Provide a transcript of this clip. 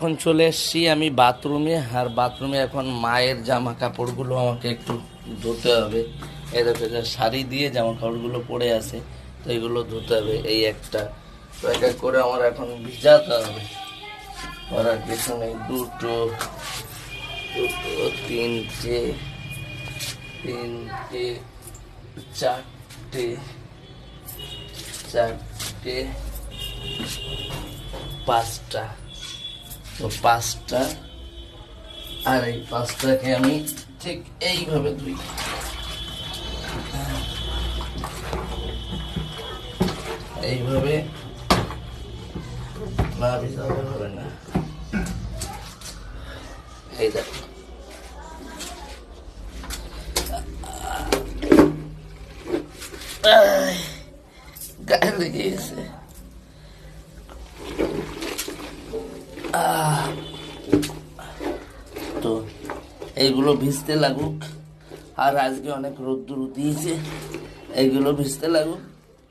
এখন চলে এসছি আমি বাথরুমে, আর বাথরুমে এখন মায়ের জামা কাপড়গুলো আমাকে একটু ধুতে হবে। এই দেখো শাড়ি দিয়ে জামা কাপড়গুলো পরে আছে, তো এগুলো ধুতে হবে এই একটা। তো এক এক করে আমার এখন ভিজাতে হবে। করার কিছু নেই, দুটো দুটো, তিনটে তিনটে, চারটে চারটে, পাঁচটা। তো পাঁচটা আর এই পাঁচটাকে আমি ঠিক এইভাবে ধুই। এইভাবে না হবে না। গায়ে লেগে গেছে। তো এইগুলো ভিজতে লাগুক। আর আজকে অনেক রোদ্দুর দিয়েছে। এইগুলো ভিজতে লাগুক।